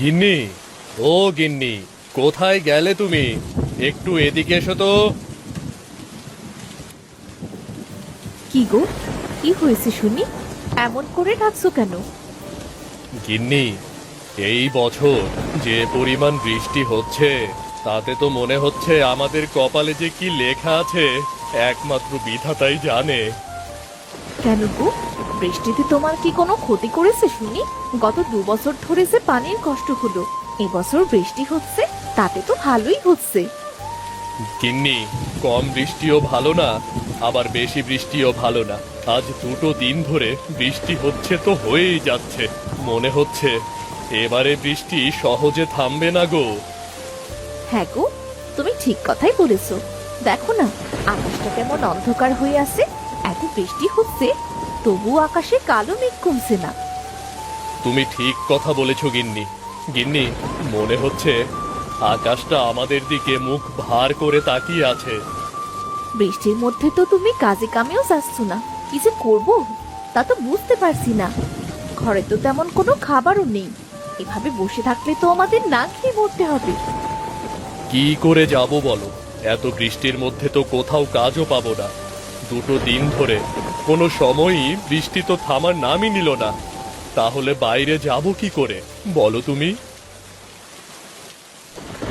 গিন্নি ও গিন্নি কোথায় গেলে তুমি? একটু এদিকে এসো তো। কি গো? কি হয়েছে শুনি? এমন করে ডাকছো কেন? গিন্নি এই বছর যে পরিমাণ বৃষ্টি হচ্ছে তাতে তো মনে হচ্ছে আমাদের কপালে যে কি লেখা আছে একমাত্র বিধাতাই জানে। কেন গো? বৃষ্টিতে তোমার কি কোনো ক্ষতি করেছে শুনি? গত দু বছর ধরে যে পানির কষ্ট হলো এবছর বৃষ্টি হচ্ছে তাতে তো ভালোই হচ্ছে। গিন্নি কম বৃষ্টিও ভালো না আবার বেশি বৃষ্টিও ভালো না। আজ দুটো দিন ধরে বৃষ্টি হচ্ছে তো হয়েই যাচ্ছে। মনে হচ্ছে এবারে বৃষ্টি সহজে থামবে না গো। হ্যাঁ গো তুমি ঠিক কথাই বলেছ। দেখো না আকাশটা কেমন অন্ধকার হয়ে আছে এত বৃষ্টি হচ্ছে তবু আকাশে কালো মেঘ কমছে না। তুমি ঠিক কথা বলেছ গিন্নি। গিন্নি মনে হচ্ছে আকাশটা আমাদের দিকে মুখ ভার করে তাকিয়ে আছে। বৃষ্টির মধ্যে তো তুমি কাজে কামেও যাচ্ছ না। কি যে করব তা তো বুঝতে পারছি না। ঘরে তো তেমন কোনো খাবারও নেই। এভাবে বসে থাকলে তো আমাদের না খেয়ে মরতে হবে। কি করে যাব বলো? এত বৃষ্টির মধ্যে তো কোথাও কাজও পাবো না। দুটো দিন ধরে কোনো সময়ই বৃষ্টি তো থামার নামই নিল না। তাহলে বাইরে যাব কি করে? বলো তুমি।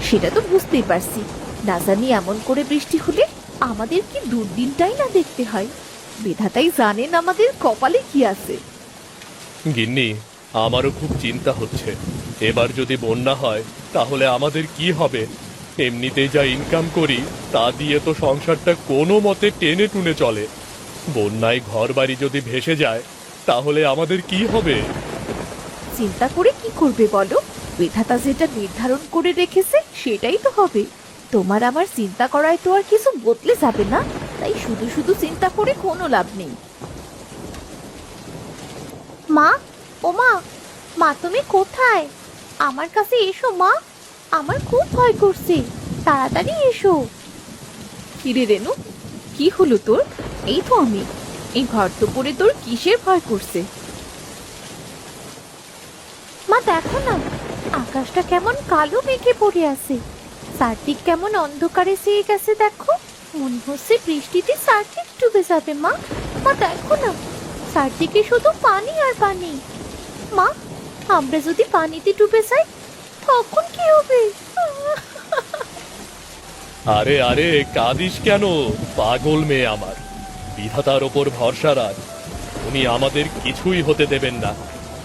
সেটা তো বুঝতেই পারছি। না জানি এমন করে বৃষ্টি হলে আমাদের কি দুর্দিনটাই না দেখতে হয়। বিধাতাই জানেন আমাদের কপালে কি আছে। গিন্নি আমারও খুব চিন্তা হচ্ছে। এবার যদি বন্যা হয় তাহলে আমাদের কি হবে? এমনিতেই যা ইনকাম করি তা দিয়ে তো সংসারটা কোনো মতে টেনে টুনে চলে। বন্যায় ঘর বাড়ি যদি ভেসে যায় তাহলে আমাদের কি হবে? চিন্তা করে কি করবে বলো? বিধাতা যেটা নির্ধারণ করে রেখেছে সেটাই তো হবে। তোমার আমার চিন্তা করায় তো আর কিছু বদলে যাবে না। তাই শুধু শুধু চিন্তা করে কোনো লাভ নেই। মা ও মা মা তুমি কোথায়? আমার কাছে এসো মা। আমার খুব ভয় করছে। তাড়াতাড়ি এসো। কিরে রেনু? কি হলো তোর? এই তো আমি। এই ঘর তো পড়ে তোর কিসের ভয় করছে? মা, দেখো না, আকাশটা কেমন কালো মেঘে পড়ে আছে। চারদিক কেমন অন্ধকারে চেয়ে গেছে দেখো। মনে হচ্ছে বৃষ্টিতে চারদিক ডুবে যাবে, মা। মা, দেখো না চারদিকে শুধু পানি আর পানি। মা, আমরা যদি পানিতে ডুবে যাই, তখন কি হবে? আরে আরে কাঁদিস কেন? পাগল মেয়ে আমার। বিধাতার ওপর ভরসা রাখ। উনি আমাদের কিছুই হতে দেবেন না।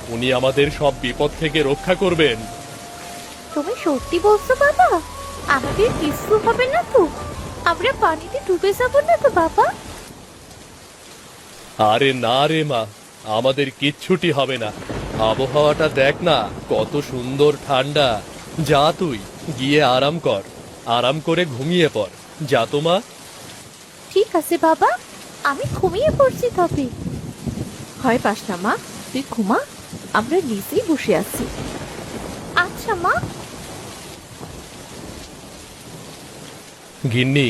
উনি আমাদের সব বিপদ থেকে রক্ষা করবেন। তুমি সত্যি বলছো বাবা? আমাদের কিছু হবে না তো। আমরা পানিতে ডুবে যাব না তো বাবা? আরে না রে মা আমাদের কিচ্ছুটি হবে না। আবহাওয়াটা দেখ না কত সুন্দর ঠান্ডা। যা তুই গিয়ে আরাম কর। আরাম করে ঘুমিয়ে পড়। যা তো মা। ঠিক আছে বাবা আমি ঘুমিয়ে পড়ছি তবে। হয় পাস না মা তুই ঘুমা আমরা নিচেই বসে আছি। আচ্ছা মা। গিন্নি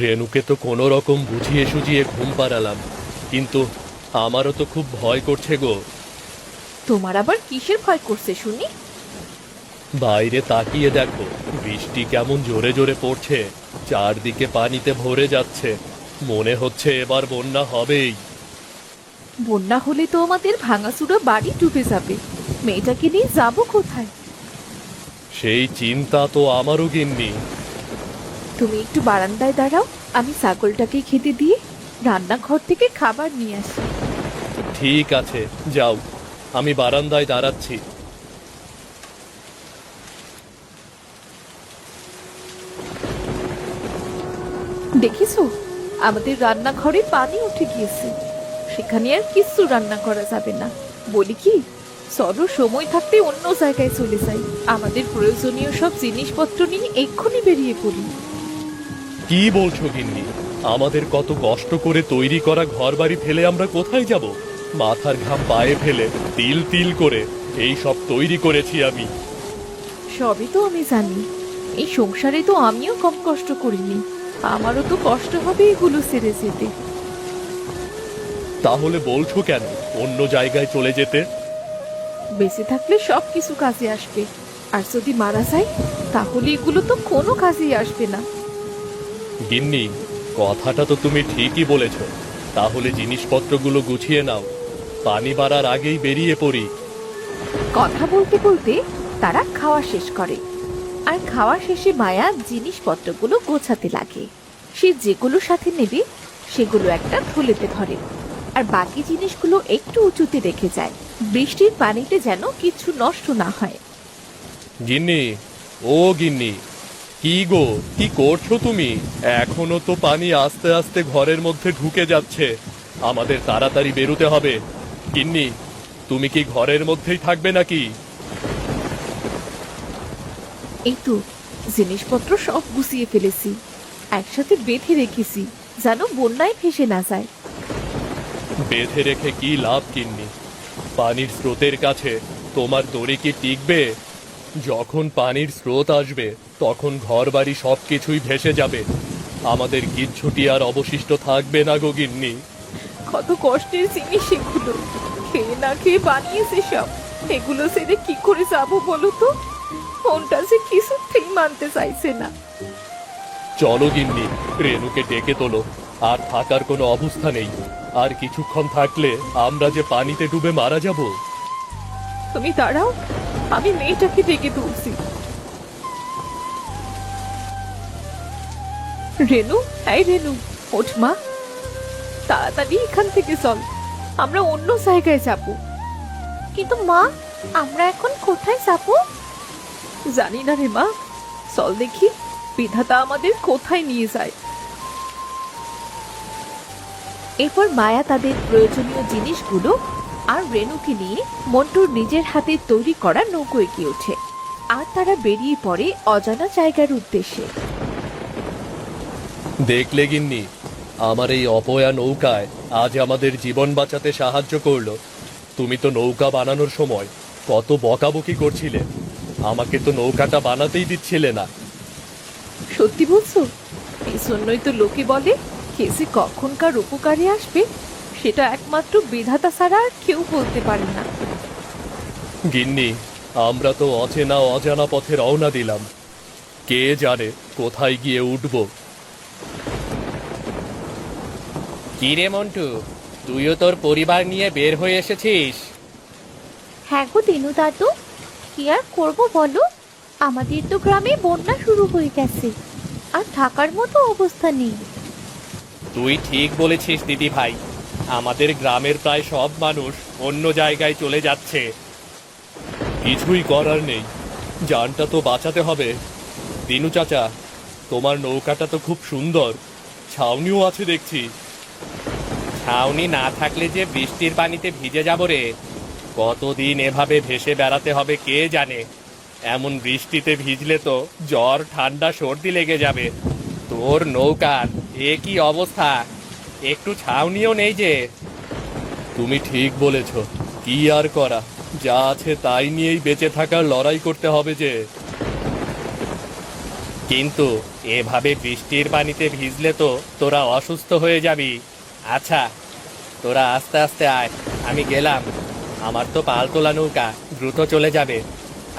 রেনুকে তো কোনো রকম বুঝিয়ে সুঝিয়ে ঘুম পাড়ালাম কিন্তু আমারও তো খুব ভয় করছে গো। তোমার আবার কিসের ভয় করছে শুনি? বাইরে তাকিয়ে দেখো। বৃষ্টি কেমন জোরে জোরে পড়ছে চারদিকে পানিতে ভরে যাচ্ছে। মনে হচ্ছে এবার বন্যা হবেই। বন্যা হলে তো আমাদের ভাঙাচুরা বাড়ি ডুবে যাবে। মেয়েটাকে নিয়ে যাব কোথায়? সেই চিন্তা তো আমারও গিন্নি। তুমি একটু বারান্দায় দাঁড়াও আমি ছাগলটাকে খেতে দিয়ে রান্নাঘর থেকে খাবার নিয়ে আসি। ঠিক আছে যাও। আমি বারান্দায় দাঁড়াচ্ছি। দেখিছো? আমাদের রান্নাঘরে পানি উঠে গিয়েছে। সেখানে আর কিছু রান্না করা যাবে না। বলি কি চলো সময় থাকতে অন্য জায়গায় চলে যাই। আমাদের প্রয়োজনীয় সব জিনিসপত্র নিয়ে এক্ষুনি বেরিয়ে পড়ি। কি বলছো গিন্নি? আমাদের কত কষ্ট করে তৈরি করা ঘর বাড়ি ফেলে আমরা কোথায় যাব? মাথার ঘাম পায়ে ফেলে তিল তিল করে এই সব তৈরি করেছি আমি। সবই তো আমি জানি। এই সংসারে তো আমিও কম কষ্ট করিনি। আমারও তো কষ্ট হবে এগুলো সেরে যেতে। তাহলে বলছো কেন অন্য জায়গায় চলে যেতে? বেঁচে থাকলে সব কিছু কাজে আসবে। আর যদি মারা যায় তাহলে এগুলো তো কোনো কাজেই আসবে না। গিন্নি কথাটা তো তুমি ঠিকই বলেছ। তাহলে জিনিসপত্রগুলো গুছিয়ে নাও। পানি বাড়ার আগেই বেরিয়ে পড়ি। কথা বলতে বলতে তারা খাওয়া শেষ করে। আর খাওয়া শেষে মায়া জিনিসপত্রগুলো গোছাতে লাগে। সে যেগুলো সাথে নেবে, সেগুলো একটা থলেতে ধরে। আর বাকি জিনিসগুলো একটু উঁচুতে রেখে যায়। বৃষ্টির পানিতে যেন কিছু নষ্ট না হয়। গিন্নি, ও গিন্নি, কি গো, কি করছ তুমি? এখনও তো পানি আস্তে আস্তে ঘরের মধ্যে ঢুকে যাচ্ছে। আমাদের তাড়াতাড়ি বেরোতে হবে। গিন্নি, তুমি কি ঘরের মধ্যেই থাকবে নাকি? এই তো জিনিসপত্র সব গুছিয়ে ফেলেছি। একসাথে বেঁধে রেখেছি যেন বন্যায় ভেসে না যায়। বেঁধে রেখে কি লাভ কিন্নি? পানির স্রোতের কাছে তোমার দড়ি কি টিকবে? যখন পানির স্রোত আসবে তখন ঘর বাড়ি সব কিছুই ভেসে যাবে। আমাদের কিচ্ছুটি আর অবশিষ্ট থাকবে না গো গিন্নি। কত কষ্টের জিনিস এগুলো। খেয়ে না খেয়ে বানিয়েছে সব। এগুলো সেরে কি করে যাব বলো তো? ফোনটা সে কিছুতেই মানতে চাইছে না। চলো গিন্নি রেনুকে ডেকে তোলো। আর থাকার কোনো অবস্থা নেই। আর কিছুক্ষণ থাকলে আমরা যে পানিতে ডুবে মারা যাব। তুমি দাঁড়াও আমি মেয়েটাকে ডেকে তুলছি। রেনু এই রেনু ওঠ মা। তাড়াতাড়ি এখান থেকে চল। আমরা অন্য জায়গায় যাব। কিন্তু মা আমরা এখন কোথায় যাব? জানি না রে মা। চল দেখি, বিধাতা আমাদের কোথায় নিয়ে যায়। এরপর মায়া তাদের প্রয়োজনীয় জিনিসগুলো আর রেণুকে নিয়ে মন্টুর নিজের হাতে তৈরি করা নৌকো এগিয়ে ওঠে। আর তারা বেরিয়ে পড়ে অজানা জায়গার উদ্দেশ্যে। দেখলে গিন্নি, আমার এই অপয়া নৌকায় আজ আমাদের জীবন বাঁচাতে সাহায্য করল। তুমি তো নৌকা বানানোর সময় কত বকাবকি করছিলে। আমাকে তো নৌকাটা বানাতেই দিচ্ছিলে না। সত্যি বলছো? এই জন্যই তো লোকে বলে কেসে কখনকার উপকারে আসবে সেটা একমাত্র বিধাতা ছাড়া আর কেউ বলতে পারে না। গিন্নি আমরা তো অচেনা অজানা পথে রওনা দিলাম। কে জানে কোথায় গিয়ে উঠব। কি রে মন্টু তুইও তোর পরিবার নিয়ে বের হয়ে এসেছিস? হ্যাঁ গো দিনু দাদু কি আর করব বলো? আমাদের তো গ্রামে বন্যা শুরু হয়ে গেছে। আর থাকার মতো অবস্থা নেই। তুই ঠিক বলেছিস দিদি ভাই আমাদের গ্রামের প্রায় সব মানুষ অন্য জায়গায় চলে যাচ্ছে। কিছুই করার নেই। জানটা তো বাঁচাতে হবে। দিনু চাচা তোমার নৌকাটা তো খুব সুন্দর। ছাউনিও আছে দেখছি। ছাউনি না থাকলে যে বৃষ্টির পানিতে ভিজে যাব রে। কতদিন এভাবে ভেসে বেড়াতে হবে কে জানে? এমন বৃষ্টিতে ভিজলে তো জ্বর, ঠান্ডা, সর্দি লেগে যাবে। তোর নৌকার, এ কি অবস্থা? একটু ছাউনিও নেই যে। তুমি ঠিক বলেছ, কি আর করা? যা আছে তাই নিয়েই বেঁচে থাকার লড়াই করতে হবে যে। কিন্তু এভাবে বৃষ্টির পানিতে ভিজলে তো তোরা অসুস্থ হয়ে যাবি। আচ্ছা তোরা আস্তে আস্তে আয়, আমি গেলাম। আমার তো পালতোলা নৌকা দ্রুত চলে যাবে।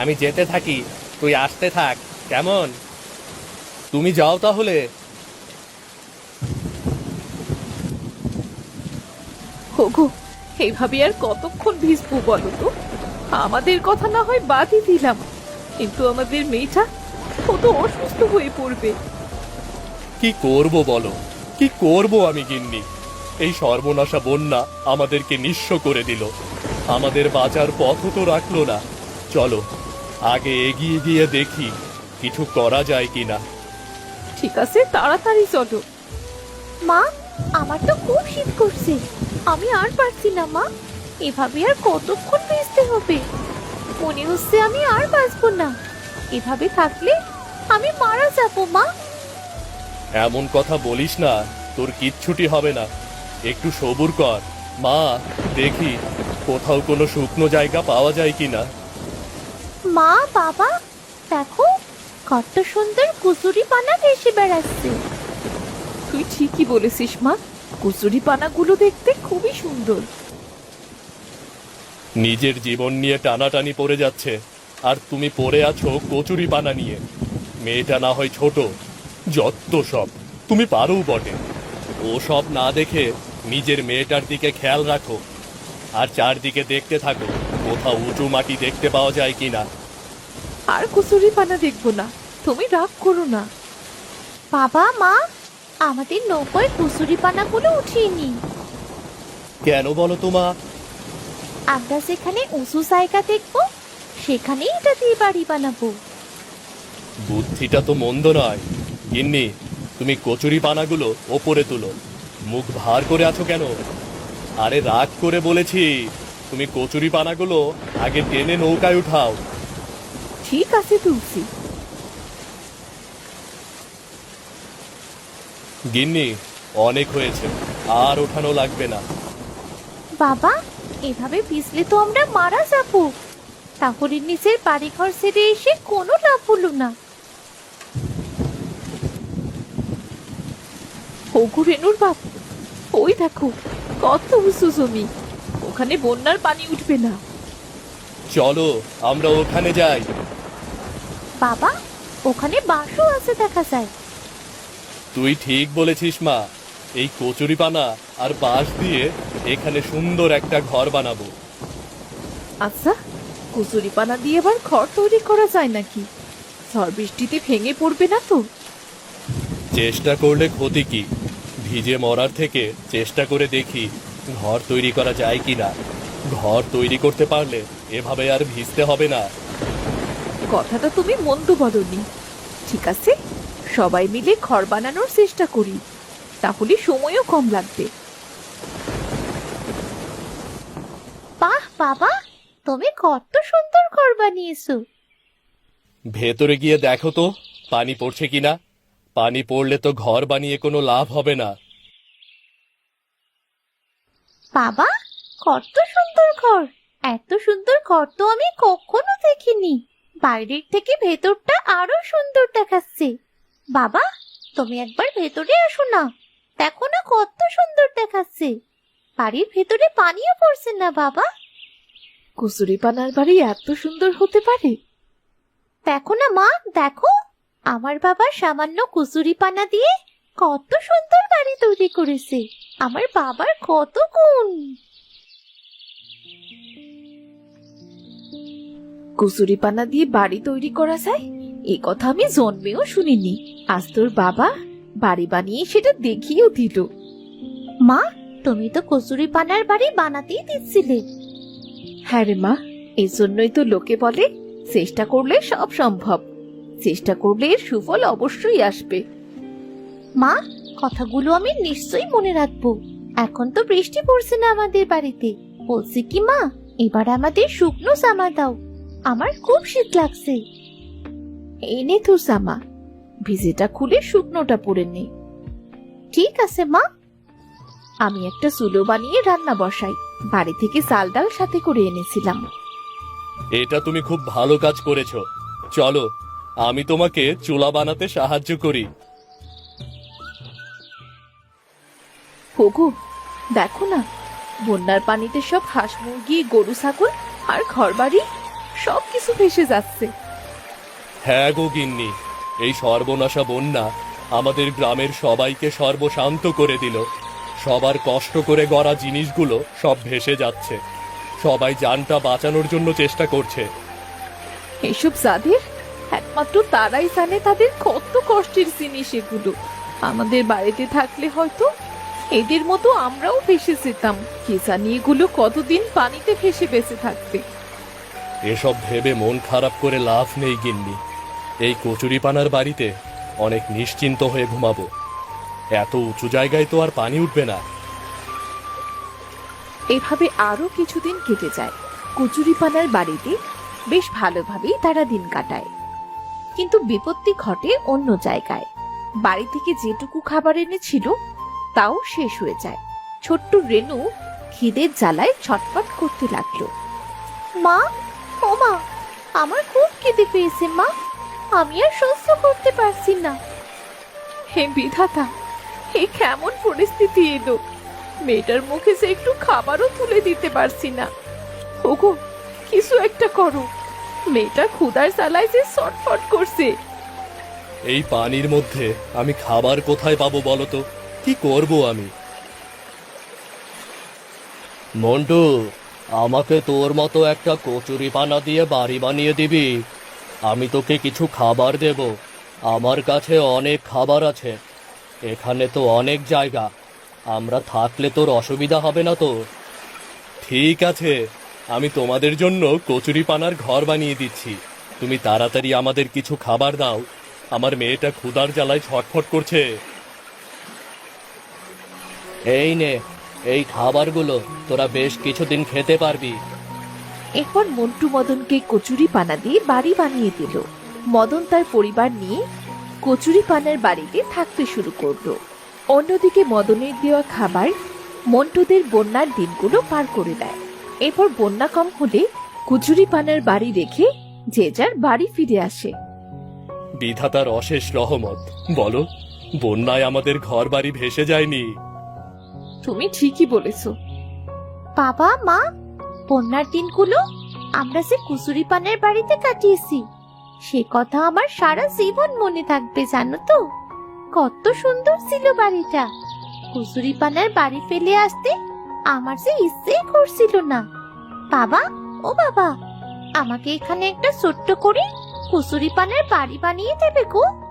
আমি যেতে থাকি তুই আসতে থাক কেমন? তুমি যাও তাহলে। ওগো এইভাবে আর কতক্ষণ ভিজবো বলো তো? আমাদের কথা না হয় বাদই দিলাম কিন্তু আমাদের মেয়েটা ও তো অসুস্থ হয়ে পড়বে। কি করব বলো? কি করব আমি গিন্নি? এই সর্বনাশা বন্যা আমাদেরকে নিঃস্ব করে দিল। আমাদের বাঁচার পথও তো রাখল না। চলো আগে এগিয়ে গিয়ে দেখি কিছু করা যায় কিনা। ঠিক আছে তাড়াতাড়ি চলো। মা আমার তো খুব শীত করছে। আমি আর পারছি না মা। এভাবে আর কতক্ষণ ভিজতে হবে? মনে হচ্ছে আমি আর বাঁচবো না। এভাবে থাকলে আমি মারা যাব মা। এমন কথা বলিস না তোর কিচ্ছুটি হবে না। একটু সবুর কর। মা দেখি কোথাও কোনো শুকনো জায়গা পাওয়া যায় কিনা। মা বাবা দেখো কত সুন্দর কুচুরি পানা ভেসে বেড়াচ্ছে। তুই ঠিকই বলেছিস মা কুচুরি পানাগুলো দেখতে খুবই সুন্দর। নিজের জীবন নিয়ে টানাটানি পড়ে যাচ্ছে আর তুমি পড়ে আছো কচুরি পানা নিয়ে। মেয়েটা না হয় ছোট যত সব তুমি পারো বটে। ও সব না দেখে নিজের মেয়েটার দিকে খেয়াল রাখো। আর চারদিকে দেখতে থাকো কোথাও উঁচু মাটি দেখতে পাওয়া যায় কি না আর কুসুরি পানা দেখব না। তুমি রাগ করো না। বাবা মা আমাদের নৌকায় কুসুরি পানাগুলো উঠিয়ে নি কেন বলো তোমা আমরা যেখানে উঁচু জায়গা দেখব সেখানেই এটা দিয়ে বাড়ি বানাবো। বুদ্ধিটা তো মন্দ নয়। গিন্নি তুমি কচুরি পানাগুলো ওপরে তুলো। মুখ ভার করে আছো কেন? আরে রাগ করে বলেছি তুমি কচুরি পানাগুলো আগে টেনে নৌকায় উঠাও। ঠিক আছে তুলসী। গিন্নি অনেক হয়েছে আর ওঠানো লাগবে না। বাবা এভাবে ভিজলে তো আমরা মারা যাব। তাহলে নিচের বাড়িঘর ছেড়ে এসে কোনো লাভ হলো না। ওগো রেনুর বাপ ওই দেখো কত উঁচু জমি। ওখানে বন্যার পানি উঠবে না। চলো আমরা ওখানে যাই। বাবা ওখানে বাঁশও আছে দেখা যায়। তুই ঠিক বলেছিস মা। এই কচুরি পানা আর বাঁশ দিয়ে এখানে সুন্দর একটা ঘর বানাবো। আচ্ছা কুচুরি পানা দিয়ে আবার ঘর তৈরি করা যায় নাকি? ঝড় বৃষ্টিতে ভেঙে পড়বে না তো? চেষ্টা করলে ক্ষতি কি? ভিজে মরার থেকে চেষ্টা করে দেখি ঘর তৈরি করা যায় কিনা। ঘর তৈরি করতে পারলে এভাবে আর ভিজতে হবে না। কথাটা তুমি মন্দ বলনি। ঠিক আছে সবাই মিলে ঘর বানানোর চেষ্টা করি। তাহলে সময়ও কম লাগবে। বাহ বাবা তুমি কত সুন্দর ঘর বানিয়েছো। ভেতরে গিয়ে দেখো তো পানি পড়ছে কিনা? পানি পড়লে তো ঘর বানিয়ে কোনো লাভ হবে না। বাবা কত সুন্দর ঘর। এত সুন্দর ঘর তো আমি কখনো দেখিনি। বাইরের থেকে ভেতরটা আরও সুন্দর দেখাচ্ছে। বাবা তুমি একবার ভেতরে আসো না। দেখো না কত সুন্দর দেখাচ্ছে। বাড়ির ভেতরে পানিও পড়ছে না বাবা। কুচুরি পানার বাড়ি এত সুন্দর হতে পারে? দেখো না মা দেখো। আমার বাবা সামান্য কুচুরি পানা দিয়ে কত সুন্দর বাড়ি তৈরি করেছে। আমার বাবার কত গুণ। কুচুরি পানা দিয়ে বাড়ি তৈরি করা যায়? এ কথা আমি জন্মেও শুনিনি। আজ তোর বাবা বাড়ি বানিয়ে সেটা দেখিয়েও দিল। মা তুমি তো কচুরি পানার বাড়ি বানাতেই দিচ্ছিলে। হ্যাঁ রে মা এই জন্যই তো লোকে বলে চেষ্টা করলে সব সম্ভব। চেষ্টা করলে এর সুফল অবশ্যই আসবে। মা, কথাগুলো আমি নিশ্চয়ই মনে রাখব। এখন তো বৃষ্টি পড়ছে না আমাদের বাড়িতে। বলছি কি মা, এবার আমাদের শুকনো জামা দাও। আমার খুব শীত লাগছে। এনে তো জামা, ভিজেটা খুলে শুকনোটা পরে নে। ঠিক আছে মা। আমি একটা চুলো বানিয়ে রান্না বসাই। বাড়ি থেকে চাল ডাল সাথে করে এনেছিলাম। এটা তুমি খুব ভালো কাজ করেছ। চলো, আমি তোমাকে চুলা বানাতে সাহায্য করি। হোগো দেখো না বন্যার পানিতে সব হাঁস মুরগি গরু ছাগল আর ঘরবাড়ি সব কিছু ভেসে যাচ্ছে। হ্যাঁ গো গিন্নি এই সর্বনাশা বন্যা আমাদের গ্রামের সবাইকে সর্বশান্ত করে দিল। সবার কষ্ট করে গড়া জিনিসগুলো সব ভেসে যাচ্ছে। সবাই জানটা বাঁচানোর জন্য চেষ্টা করছে। এসব যাদের একমাত্র তারাই জানে তাদের কত কষ্টের জিনিস এগুলো। আমাদের বাড়িতে থাকলে হয়তো এদের মতো আমরাও ভেসে যেতাম। কে জানি এগুলো কতদিন পানিতে ভেসে বেঁচে থাকবে। এসব ভেবে মন খারাপ করে লাভ নেই গিন্নি। এই কচুরিপানার বাড়িতে অনেক নিশ্চিন্ত হয়ে ঘুমাবো। এত উঁচু জায়গায় তো আর পানি উঠবে না। এভাবে আরও কিছুদিন কেটে যায়। কচুরিপানার বাড়িতে বেশ ভালোভাবেই তারা দিন কাটায়। কিন্তু বিপত্তি ঘটে অন্য জায়গায়। বাড়ি থেকে যেটুকু খাবার এনেছিল তাও শেষ হয়ে যায়। ছোট্ট রেনু খিদের জ্বালায় ছটফট করতে লাগল। মা, ও মা, আমার খুব খিদে পেয়েছে মা। আমি আর সহ্য করতে পারছি না। হে বিধাতা হে কেমন পরিস্থিতি এলো? মেয়েটার মুখে সে একটু খাবারও তুলে দিতে পারছি না। ওগো, কিছু একটা করো। মেয়েটা ক্ষুদার চালায় যে ছটফট করছে। এই পানির মধ্যে আমি খাবার কোথায় পাবো বলো তো? কি করব আমি? মন্টু, আমাকে তোর মতো একটা কচুরি পানা দিয়ে বাড়ি বানিয়ে দিবি। আমি তোকে কিছু খাবার দেব। আমার কাছে অনেক খাবার আছে। এখানে তো অনেক জায়গা। আমরা থাকলে তোর অসুবিধা হবে না তো? ঠিক আছে। আমি তোমাদের জন্য কচুরি পানার ঘর বানিয়ে দিচ্ছি। তুমি তাড়াতাড়ি আমাদের কিছু খাবার দাও। আমার মেয়েটা ক্ষুধার জ্বালায় ছটফট করছে। এই নে এই খাবারগুলো তোরা বেশ কিছুদিন খেতে পারবি। এরপর মন্টু মদনকে কচুরি পানা দিয়ে বাড়ি বানিয়ে দিল। মদন তার পরিবার নিয়ে কচুরি পানার বাড়িতে থাকতে শুরু করল। অন্যদিকে মদনের দেওয়া খাবার মন্টুদের বন্যার দিনগুলো পার করে দেয়। এরপর বন্যা কম হলে কচুরি পানার বাড়ি রেখে যে যার বাড়ি ফিরে আসে। বিধাতার অশেষ রহমত বলো বন্যায় আমাদের ঘর বাড়ি ভেসে যায়নি। তুমি ঠিকই বলেছ। বাবা, মা, বন্যার দিনগুলো আমরা যে কুসুরি পানের বাড়িতে কাটিয়েছি, সে কথা আমার সারা জীবন মনে থাকবে, জানো তো? কত সুন্দর ছিল বাড়িটা। কুসুরি পানার বাড়ি ফেলে আসতে আমার যে ইচ্ছে করছিল না। বাবা, ও বাবা, আমাকে এখানে একটা ছোট্ট করে কুসুরি পানের বাড়ি বানিয়ে দেবে গো।